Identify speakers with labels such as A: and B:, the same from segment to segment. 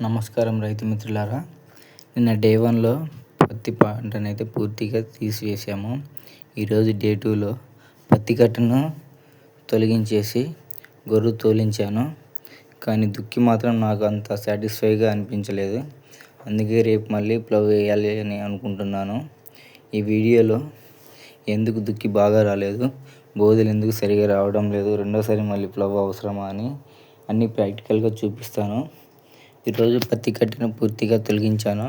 A: నమస్కారం రైతు మిత్రులారా. నిన్న డే వన్లో పత్తి పంటనైతే పూర్తిగా తీసివేసాము ఈరోజు డే టూలో పత్తి కట్టను తొలగించేసి గొర్రు తోలించాను. కానీ దుక్కి మాత్రం నాకు అంత సాటిస్ఫైగా అనిపించలేదు. అందుకే రేపు మళ్ళీ ప్లవ్ వేయాలి అని అనుకుంటున్నాను. ఈ వీడియోలో ఎందుకు దుక్కి బాగా రాలేదు బోధలు ఎందుకు సరిగా రావడం లేదు రెండోసారి మళ్ళీ ప్లవ్ అవసరమా అని అన్నీ ప్రాక్టికల్గా చూపిస్తాను. ఈరోజు పత్తి కట్టెను పూర్తిగా తొలగించాను.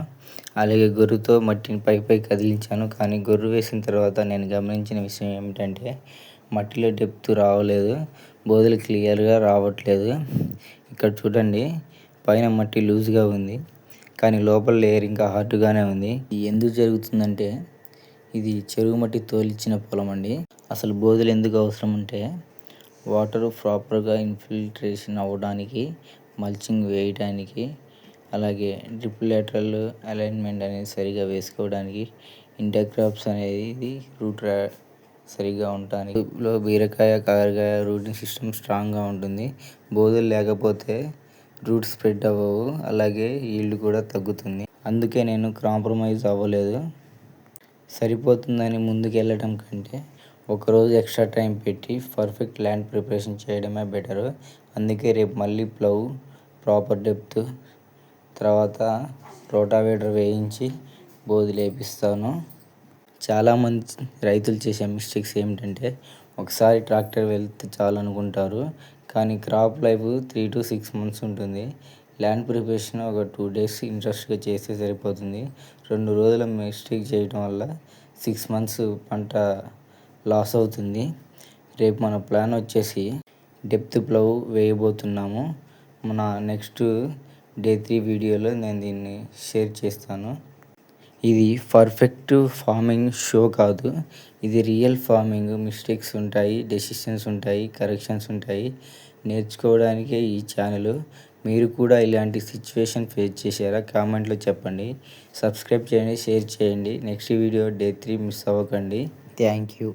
A: అలాగే గొర్రుతో మట్టిని పై పై కదిలించాను. కానీ గొర్రు వేసిన తర్వాత నేను గమనించిన విషయం ఏమిటంటే మట్టిలో డెప్త్ రావలేదు. బోధలు క్లియర్గా రావట్లేదు. ఇక్కడ చూడండి పైన మట్టి లూజ్గా ఉంది. కానీ లోపల లేయర్ ఇంకా హార్డ్గానే ఉంది. ఎందుకు జరుగుతుందంటే ఇది చెరువు మట్టి తోలిచ్చిన పొలం అండి. అసలు బోధలు ఎందుకు అవసరం అంటే వాటర్ ప్రాపర్గా ఇన్ఫిల్ట్రేషన్ అవ్వడానికి మల్చింగ్ వేయడానికి అలాగే డ్రిప్ లేటరల్ అలైన్మెంట్ అనేది సరిగా వేసుకోవడానికి ఇంటర్క్రాప్స్ అనేది రూట్ సరిగా ఉండటానికి. లో బీరకాయ కాకరకాయ రూటింగ్ సిస్టమ్ స్ట్రాంగ్గా ఉంటుంది. బోధులు లేకపోతే రూట్ స్ప్రెడ్ అవ్వవు. అలాగే ఈల్డ్ కూడా తగ్గుతుంది. అందుకే నేను కాంప్రమైజ్ అవ్వలేదు. సరిపోతుందని ముందుకు వెళ్ళడం కంటే ఒకరోజు ఎక్స్ట్రా టైం పెట్టి పర్ఫెక్ట్ ల్యాండ్ ప్రిపరేషన్ చేయడమే బెటరు. అందుకే రేపు మళ్ళీ ప్లవ్ ప్రాపర్ డెప్త్ తర్వాత రోటావేటర్ వేయించి బోధి లేపిస్తాను. చాలామంది రైతులు చేసే మిస్టేక్స్ ఏమిటంటే ఒకసారి ట్రాక్టర్ వెళ్తే చాలు అనుకుంటారు కానీ crop life three to six months ఉంటుంది. ల్యాండ్ ప్రిపరేషన్ ఒక టూ డేస్ ఇంట్రెస్ట్గా చేస్తే సరిపోతుంది. రెండు రోజుల మిస్టేక్ చేయడం వల్ల సిక్స్ మంత్స్ పంట లాస్ అవుతుంది. రేపు మన ప్లాన్ వచ్చేసి డెప్త్ ప్లవ్ వేయబోతున్నాము. మన నెక్స్ట్ డే త్రీ వీడియోలో నేను దీన్ని షేర్ చేస్తాను. ఇది పర్ఫెక్ట్ ఫార్మింగ్ షో కాదు. ఇది రియల్ ఫార్మింగ్. మిస్టేక్స్ ఉంటాయి డెసిషన్స్ ఉంటాయి కరెక్షన్స్ ఉంటాయి. నేర్చుకోవడానికే ఈ ఛానల్. మీరు కూడా ఇలాంటి సిచ్యువేషన్ ఫేస్ చేశారా? కామెంట్లో చెప్పండి. సబ్స్క్రైబ్ చేయండి షేర్ చేయండి. Next video day three miss అవ్వకండి. Thank you.